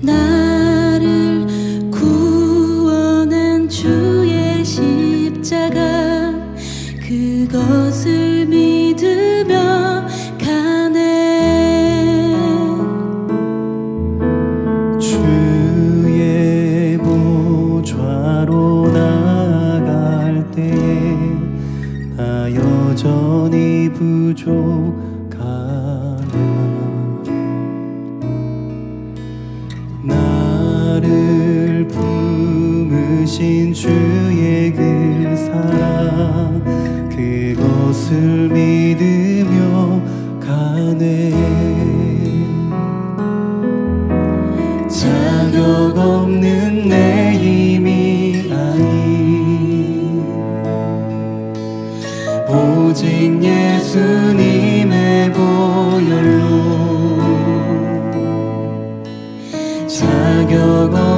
나 예수님의 보혈로. 없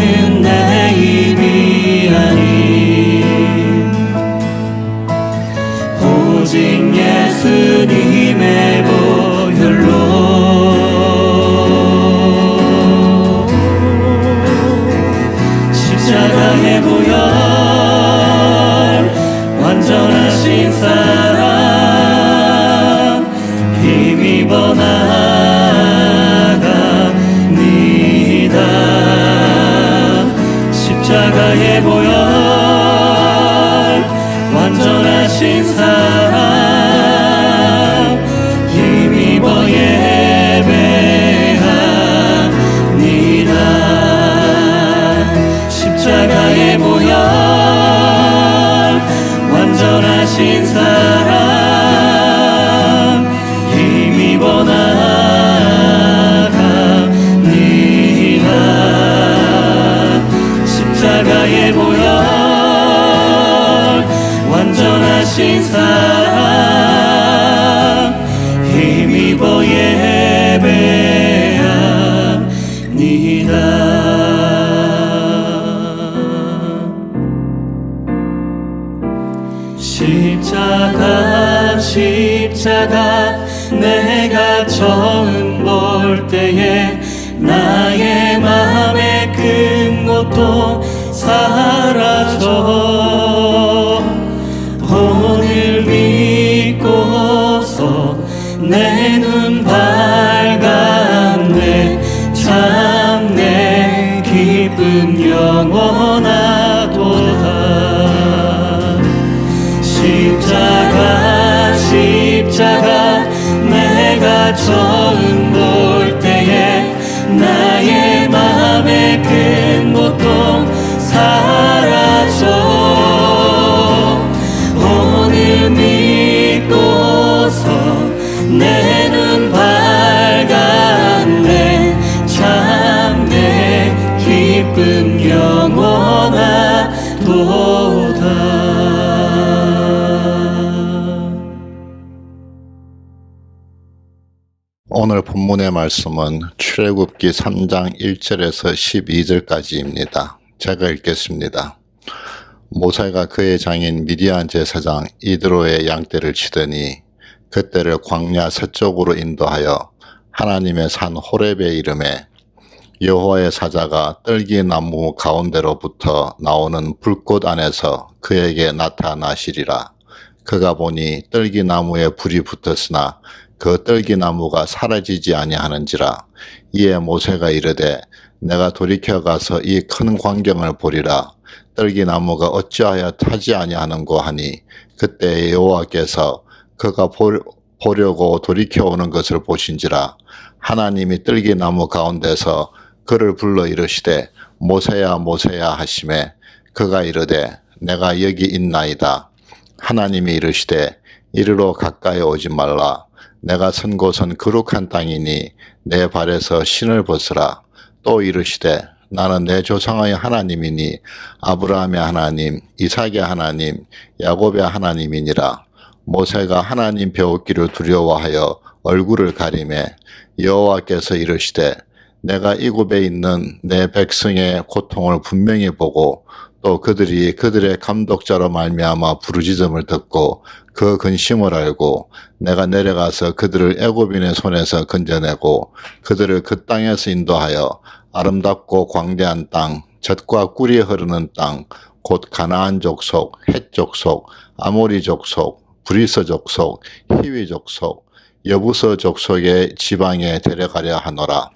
십자가 십자가 내가 처음 볼 때에 나의 마음의 큰 것도 사라져 본문의 말씀은 출애굽기 3장 1절에서 12절까지입니다. 제가 읽겠습니다. 모세가 그의 장인 미디안 제사장 이드로의 양떼를 치더니 그때를 광야 서쪽으로 인도하여 하나님의 산 호렙에 이름에 여호와의 사자가 떨기 나무 가운데로부터 나오는 불꽃 안에서 그에게 나타나시리라. 그가 보니 떨기 나무에 불이 붙었으나 그 떨기 나무가 사라지지 아니하는지라. 이에 모세가 이르되 내가 돌이켜 가서 이 큰 광경을 보리라. 떨기 나무가 어찌하여 타지 아니하는고 하니 그때 여호와께서 그가 볼- 보려고 돌이켜 오는 것을 보신지라 하나님이 떨기 나무 가운데서 그를 불러 이르시되 모세야 모세야 하심에 그가 이르되 내가 여기 있나이다 하나님이 이르시되 이리로 가까이 오지 말라 내가 선 곳은 거룩한 땅이니 내 발에서 신을 벗으라. 또 이르시되 나는 내 조상의 하나님이니 아브라함의 하나님 이삭의 하나님 야곱의 하나님이니라. 모세가 하나님 배웠기를 두려워하여 얼굴을 가리매 여호와께서 이르시되 내가 이굽에 있는 내 백성의 고통을 분명히 보고 또 그들이 그들의 감독자로 말미암아 부르짖음을 듣고 그 근심을 알고 내가 내려가서 그들을 애굽인의 손에서 건져내고 그들을 그 땅에서 인도하여 아름답고 광대한 땅 젖과 꿀이 흐르는 땅 곧 가나안 족속, 헷 족속, 아모리 족속, 브리스 족속, 히위 족속, 여부서 족속의 지방에 데려가려 하노라.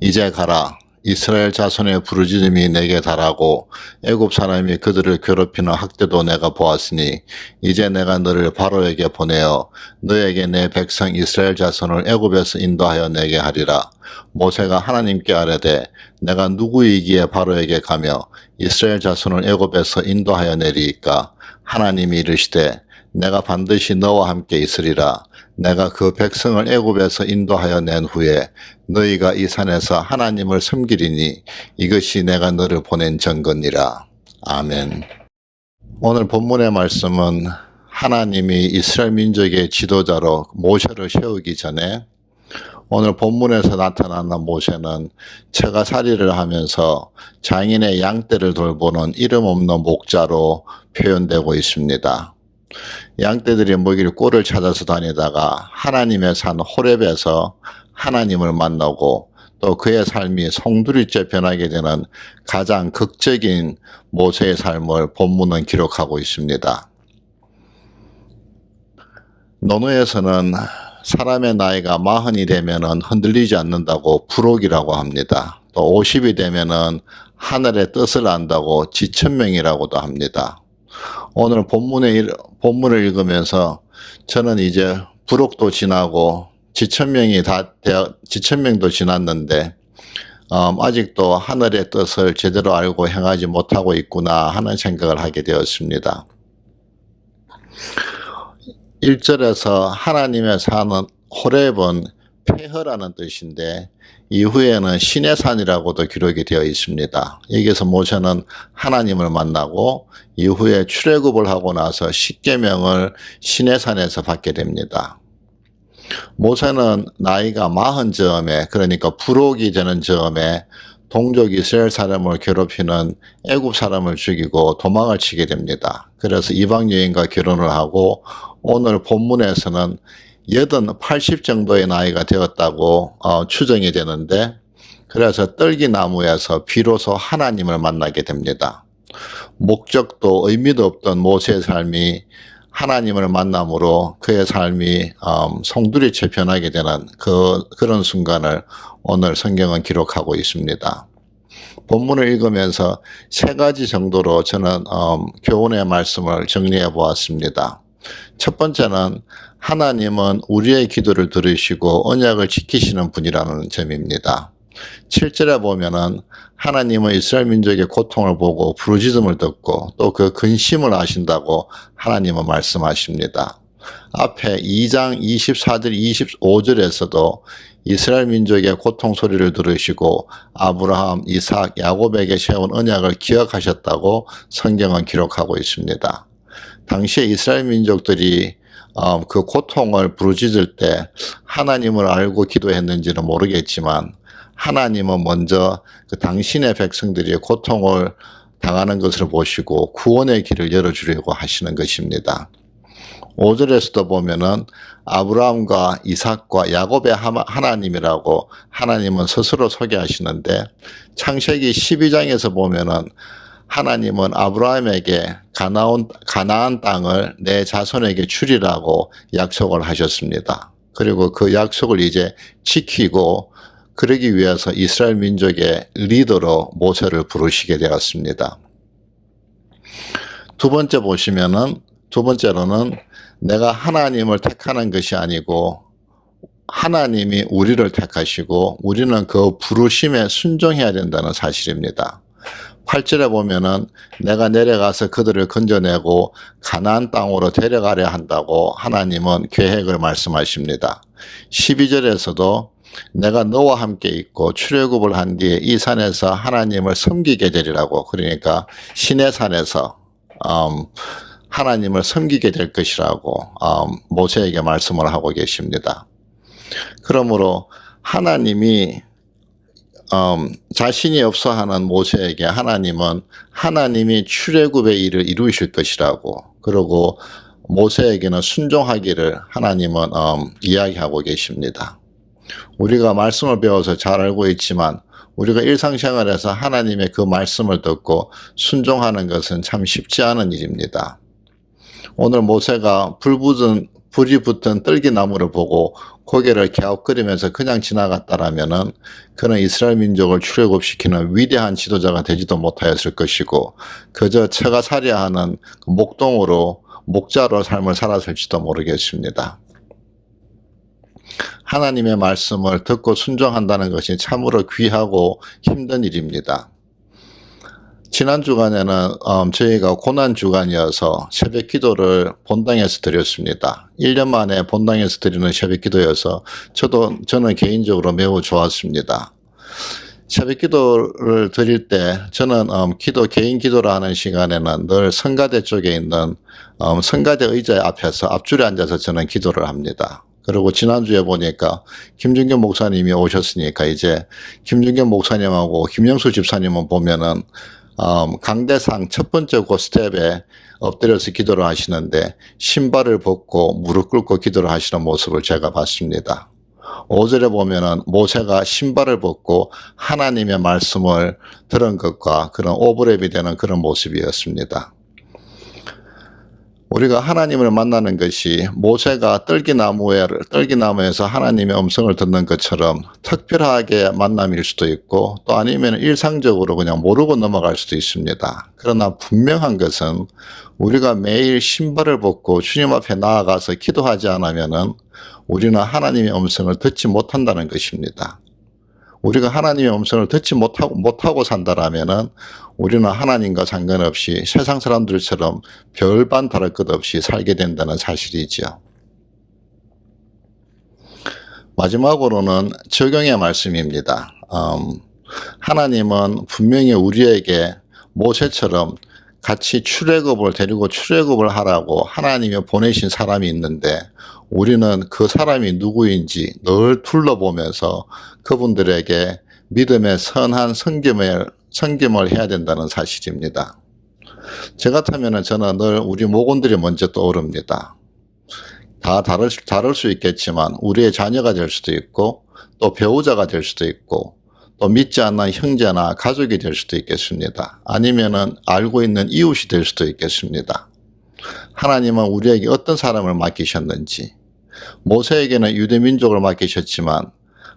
이제 가라. 이스라엘 자손의 부르짖음이 내게 달하고 애굽 사람이 그들을 괴롭히는 학대도 내가 보았으니 이제 내가 너를 바로에게 보내어 너에게 내 백성 이스라엘 자손을 애굽에서 인도하여 내게 하리라. 모세가 하나님께 아뢰되 내가 누구이기에 바로에게 가며 이스라엘 자손을 애굽에서 인도하여 내리이까 하나님이 이르시되 내가 반드시 너와 함께 있으리라. 내가 그 백성을 애굽에서 인도하여 낸 후에 너희가 이 산에서 하나님을 섬기리니 이것이 내가 너를 보낸 증거니라. 아멘. 오늘 본문의 말씀은 하나님이 이스라엘 민족의 지도자로 모세를 세우기 전에 오늘 본문에서 나타나는 모세는 처가살이를 하면서 장인의 양떼를 돌보는 이름 없는 목자로 표현되고 있습니다. 양떼들이 먹일 꼴을 찾아서 다니다가 하나님의 산 호렙에서 하나님을 만나고 또 그의 삶이 송두리째 변하게 되는 가장 극적인 모세의 삶을 본문은 기록하고 있습니다. 논어에서는 사람의 나이가 마흔이 되면은 흔들리지 않는다고 불옥이라고 합니다. 또 50이 되면은 하늘의 뜻을 안다고 지천명이라고도 합니다. 오늘 본문의 일- 본문을 읽으면서 저는 이제 부록도 지나고 지천명이 다 지천명도 지났는데 음, 아직도 하늘의 뜻을 제대로 알고 행하지 못하고 있구나 하는 생각을 하게 되었습니다. 1절에서 하나님의 산은 호렙은 폐허라는 뜻인데 이후에는 신의 산이라고도 기록이 되어 있습니다. 여기서 모세는 하나님을 만나고 이후에 출애굽을 하고 나서 십계명을 신의 산에서 받게 됩니다. 모세는 나이가 마흔 즈음에 그러니까 부록이 되는 즈음에 동족 이스라엘 사람을 괴롭히는 애굽 사람을 죽이고 도망을 치게 됩니다. 그래서 이방 여인과 결혼을 하고 오늘 본문에서는 여든 80 정도의 나이가 되었다고 어, 추정이 되는데 그래서 떨기나무에서 비로소 하나님을 만나게 됩니다. 목적도 의미도 없던 모세의 삶이 하나님을 만남으로 그의 삶이 음, 송두리째 변하게 되는 그 그런 순간을 오늘 성경은 기록하고 있습니다. 본문을 읽으면서 세 가지 정도로 저는 음, 교훈의 말씀을 정리해 보았습니다. 첫 번째는 하나님은 우리의 기도를 들으시고 언약을 지키시는 분이라는 점입니다. 7절에 보면은 하나님은 이스라엘 민족의 고통을 보고 부르짖음을 듣고 또 그 근심을 아신다고 하나님은 말씀하십니다. 앞에 2장 24절 25절에서도 이스라엘 민족의 고통 소리를 들으시고 아브라함, 이삭, 야곱에게 세운 언약을 기억하셨다고 성경은 기록하고 있습니다. 당시에 이스라엘 민족들이 어, 그 고통을 부르짖을 때 하나님을 알고 기도했는지는 모르겠지만 하나님은 먼저 그 당신의 백성들이 고통을 당하는 것을 보시고 구원의 길을 열어주려고 하시는 것입니다. 5절에서도 보면은 아브라함과 이삭과 야곱의 하나님이라고 하나님은 스스로 소개하시는데 창세기 12장에서 보면은 하나님은 아브라함에게 가나온, 가나안 땅을 내 자손에게 주리라고 약속을 하셨습니다. 그리고 그 약속을 이제 지키고 그러기 위해서 이스라엘 민족의 리더로 모세를 부르시게 되었습니다. 두 번째 보시면은 두 번째로는 내가 하나님을 택하는 것이 아니고 하나님이 우리를 택하시고 우리는 그 부르심에 순종해야 된다는 사실입니다. 8절에 보면은 내가 내려가서 그들을 건져내고 가나안 땅으로 데려가려 한다고 하나님은 계획을 말씀하십니다. 12절에서도 내가 너와 함께 있고 출애굽을 한 뒤에 이 산에서 하나님을 섬기게 되리라고 그러니까 신의 산에서 음, 하나님을 섬기게 될 것이라고 음, 모세에게 말씀을 하고 계십니다. 그러므로 하나님이 음, 자신이 없어 하는 모세에게 하나님은 하나님이 출애굽의 일을 이루실 것이라고 그러고 모세에게는 순종하기를 하나님은 음, 이야기하고 계십니다. 우리가 말씀을 배워서 잘 알고 있지만 우리가 일상생활에서 하나님의 그 말씀을 듣고 순종하는 것은 참 쉽지 않은 일입니다. 오늘 모세가 불 붙은 불이 붙은 떨기나무를 보고 고개를 갸웃거리면서 그냥 지나갔다라면은 그는 이스라엘 민족을 출애굽시키는 위대한 지도자가 되지도 못하였을 것이고 그저 처가 살이하는 그 목동으로 목자로 삶을 살았을지도 모르겠습니다. 하나님의 말씀을 듣고 순종한다는 것이 참으로 귀하고 힘든 일입니다. 지난 주간에는 음, 저희가 고난 주간이어서 새벽 기도를 본당에서 드렸습니다. 1년 만에 본당에서 드리는 새벽 기도여서 저도 저는 개인적으로 매우 좋았습니다. 새벽 기도를 드릴 때 저는 음, 기도 개인 기도를 하는 시간에는 늘 성가대 쪽에 있는 음, 성가대 의자 앞에서 앞줄에 앉아서 저는 기도를 합니다. 그리고 지난주에 보니까 김준경 목사님이 오셨으니까 이제 김준경 목사님하고 김영수 집사님은 보면은 음, 강대상 첫 번째 그 스텝에 엎드려서 기도를 하시는데 신발을 벗고 무릎 꿇고 기도를 하시는 모습을 제가 봤습니다. 5절에 보면은 모세가 신발을 벗고 하나님의 말씀을 들은 것과 그런 오버랩이 되는 그런 모습이었습니다. 우리가 하나님을 만나는 것이 모세가 떨기나무에 떨기나무에서 하나님의 음성을 듣는 것처럼 특별하게 만남일 수도 있고 또 아니면 일상적으로 그냥 모르고 넘어갈 수도 있습니다. 그러나 분명한 것은 우리가 매일 신발을 벗고 주님 앞에 나아가서 기도하지 않으면은 우리는 하나님의 음성을 듣지 못한다는 것입니다. 우리가 하나님의 음성을 듣지 못하고, 못하고 산다라면은 우리는 하나님과 상관없이 세상 사람들처럼 별반 다를 것 없이 살게 된다는 사실이죠. 마지막으로는 적용의 말씀입니다. 음, 하나님은 분명히 우리에게 모세처럼 같이 출애굽을 데리고 출애굽을 하라고 하나님이 보내신 사람이 있는데 우리는 그 사람이 누구인지 늘 둘러보면서 그분들에게 믿음의 선한 섬김을 섬김을 해야 된다는 사실입니다. 저 같으면은 저는 늘 우리 모건들이 먼저 떠오릅니다. 다 다를, 다를 수 있겠지만 우리의 자녀가 될 수도 있고 또 배우자가 될 수도 있고 또 믿지 않는 형제나 가족이 될 수도 있겠습니다. 아니면은 알고 있는 이웃이 될 수도 있겠습니다. 하나님은 우리에게 어떤 사람을 맡기셨는지 모세에게는 유대 민족을 맡기셨지만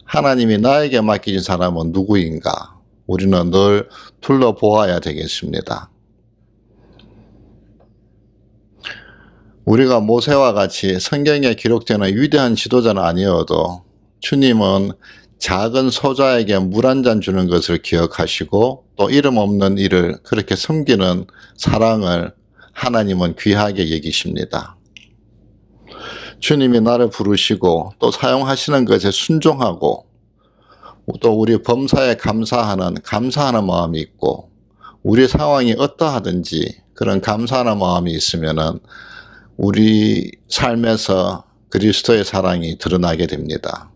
하나님이 나에게 맡기신 사람은 누구인가? 우리는 늘 둘러보아야 되겠습니다. 우리가 모세와 같이 성경에 기록되는 위대한 지도자는 아니어도 주님은 작은 소자에게 물 한 잔 주는 것을 기억하시고 또 이름 없는 이를 그렇게 섬기는 사랑을 하나님은 귀하게 여기십니다. 주님이 나를 부르시고 또 사용하시는 것에 순종하고 또 우리 범사에 감사하는 감사하는 마음이 있고 우리 상황이 어떠하든지 그런 감사하는 마음이 있으면은 우리 삶에서 그리스도의 사랑이 드러나게 됩니다.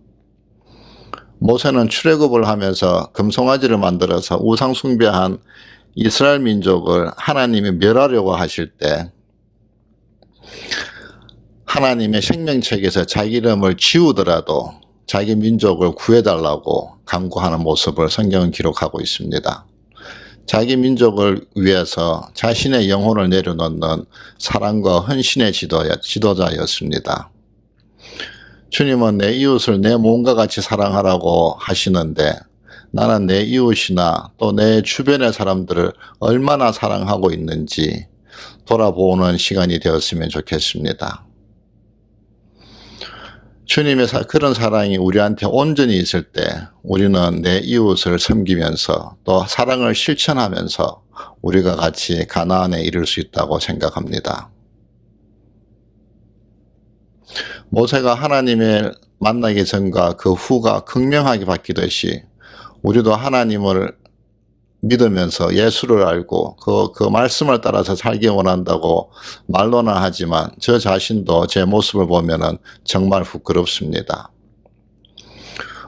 모세는 출애굽을 하면서 금송아지를 만들어서 우상 숭배한 이스라엘 민족을 하나님이 멸하려고 하실 때 하나님의 생명책에서 자기 이름을 지우더라도 자기 민족을 구해달라고 강구하는 모습을 성경은 기록하고 있습니다. 자기 민족을 위해서 자신의 영혼을 내려놓는 사랑과 헌신의 지도자, 지도자였습니다. 주님은 내 이웃을 내 몸과 같이 사랑하라고 하시는데 나는 내 이웃이나 또 내 주변의 사람들을 얼마나 사랑하고 있는지 돌아보는 시간이 되었으면 좋겠습니다. 주님의 사- 그런 사랑이 우리한테 온전히 있을 때 우리는 내 이웃을 섬기면서 또 사랑을 실천하면서 우리가 같이 가나안에 이를 수 있다고 생각합니다. 모세가 하나님을 만나기 전과 그 후가 극명하게 바뀌듯이 우리도 하나님을 믿으면서 예수를 알고 그, 그 말씀을 따라서 살기 원한다고 말로는 하지만 저 자신도 제 모습을 보면은 정말 부끄럽습니다.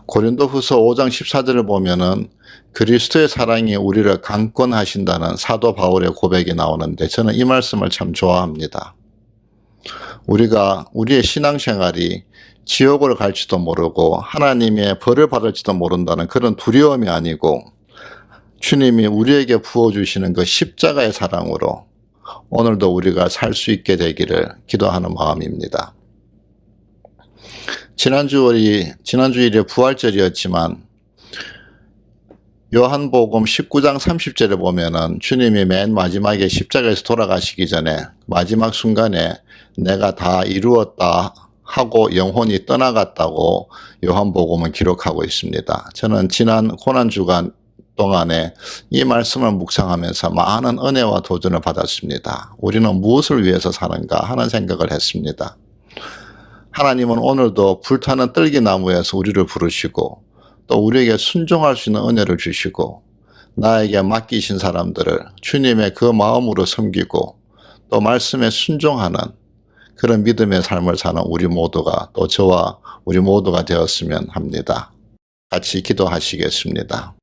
고린도 후서 5장 14절을 보면은 그리스도의 사랑이 우리를 강권하신다는 사도 바울의 고백이 나오는데 저는 이 말씀을 참 좋아합니다. 우리가 우리의 신앙생활이 지옥을 갈지도 모르고 하나님의 벌을 받을지도 모른다는 그런 두려움이 아니고 주님이 우리에게 부어주시는 그 십자가의 사랑으로 오늘도 우리가 살 수 있게 되기를 기도하는 마음입니다. 지난주일이, 지난주일이 부활절이었지만 요한복음 19장 30절에 보면은 주님이 맨 마지막에 십자가에서 돌아가시기 전에 마지막 순간에 내가 다 이루었다 하고 영혼이 떠나갔다고 요한복음은 기록하고 있습니다. 저는 지난 고난 주간 동안에 이 말씀을 묵상하면서 많은 은혜와 도전을 받았습니다. 우리는 무엇을 위해서 사는가 하는 생각을 했습니다. 하나님은 오늘도 불타는 떨기나무에서 우리를 부르시고 또 우리에게 순종할 수 있는 은혜를 주시고 나에게 맡기신 사람들을 주님의 그 마음으로 섬기고 또 말씀에 순종하는 그런 믿음의 삶을 사는 우리 모두가 또 저와 우리 모두가 되었으면 합니다. 같이 기도하시겠습니다.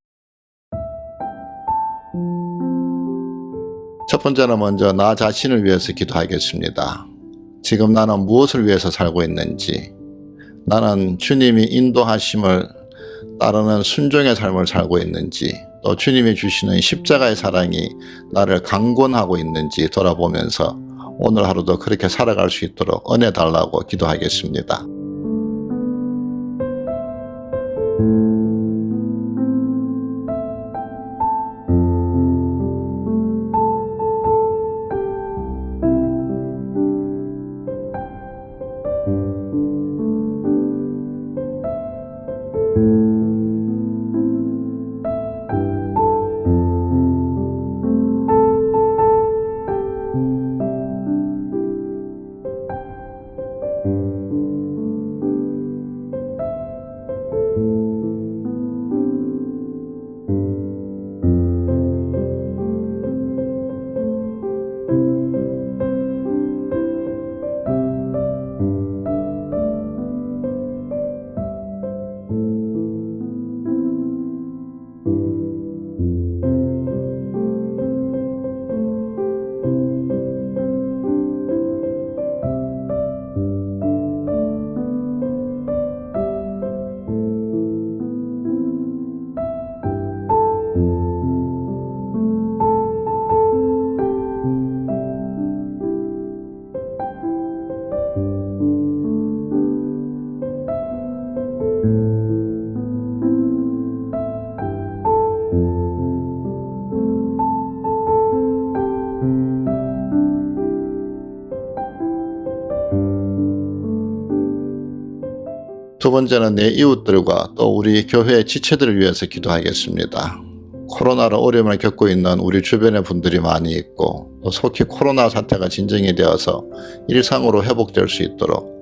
첫 번째는 먼저 나 자신을 위해서 기도하겠습니다. 지금 나는 무엇을 위해서 살고 있는지, 나는 주님이 인도하심을 따르는 순종의 삶을 살고 있는지, 또 주님이 주시는 십자가의 사랑이 나를 강권하고 있는지 돌아보면서 오늘 하루도 그렇게 살아갈 수 있도록 은혜 달라고 기도하겠습니다. 두 번째는 내 이웃들과 또 우리 교회의 지체들을 위해서 기도하겠습니다. 코로나로 어려움을 겪고 있는 우리 주변의 분들이 많이 있고 또 속히 코로나 사태가 진정이 되어서 일상으로 회복될 수 있도록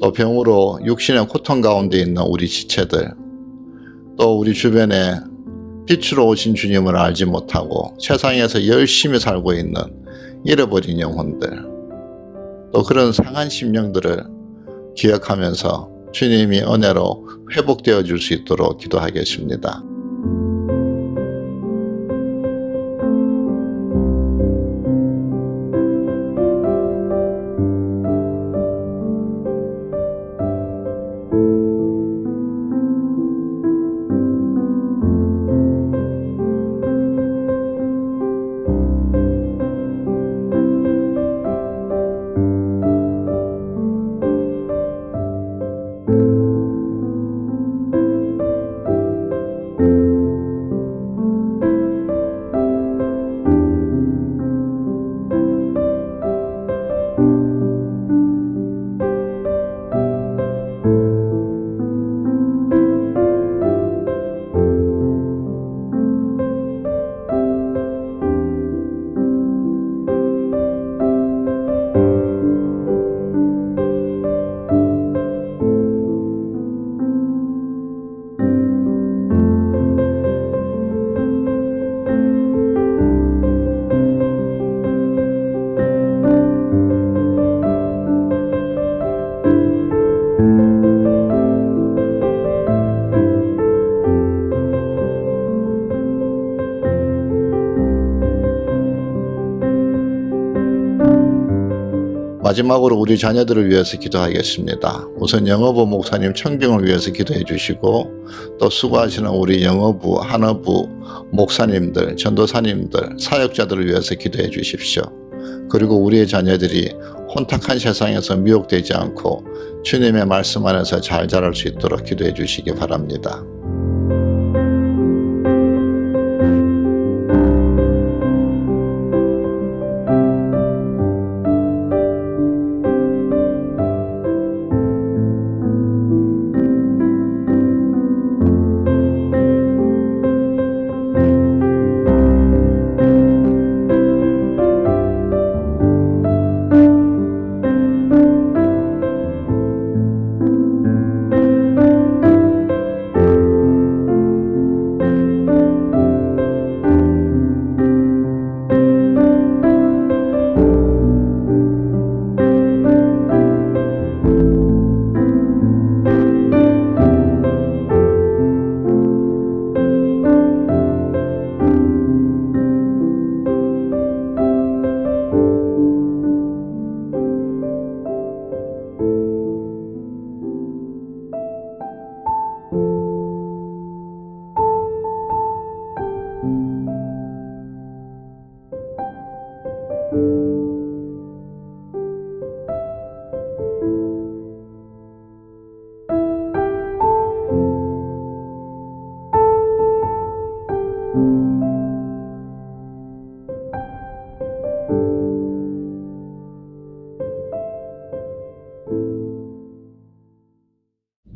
또 병으로 육신의 고통 가운데 있는 우리 지체들 또 우리 주변에 빛으로 오신 주님을 알지 못하고 세상에서 열심히 살고 있는 잃어버린 영혼들 또 그런 상한 심령들을 기억하면서 주님이 은혜로 회복되어 줄 수 있도록 기도하겠습니다. 마지막으로 우리 자녀들을 위해서 기도하겠습니다. 우선 영어부 목사님 청경을 위해서 기도해 주시고 또 수고하시는 우리 영어부, 한어부 목사님들, 전도사님들, 사역자들을 위해서 기도해 주십시오. 그리고 우리의 자녀들이 혼탁한 세상에서 미혹되지 않고 주님의 말씀 안에서 잘 자랄 수 있도록 기도해 주시기 바랍니다.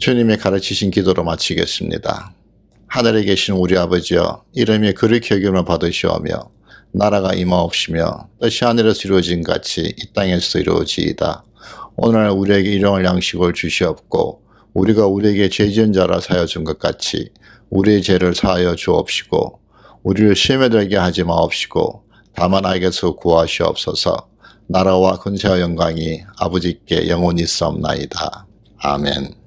주님이 가르치신 기도로 마치겠습니다. 하늘에 계신 우리 아버지여 이름이 그렇게 여김을 받으시오며 나라가 임하옵시며 뜻이 하늘에서 이루어진 같이 이 땅에서 이루어지이다. 오늘 우리에게 일용할 양식을 주시옵고 우리가 우리에게 죄 지은 자라 사여 준 것 같이 우리의 죄를 사하여 주옵시고 우리를 시험에 들게 하지 마옵시고 다만 악에서 구하시옵소서 나라와 근세와 영광이 아버지께 영원히 있사옵나이다. 아멘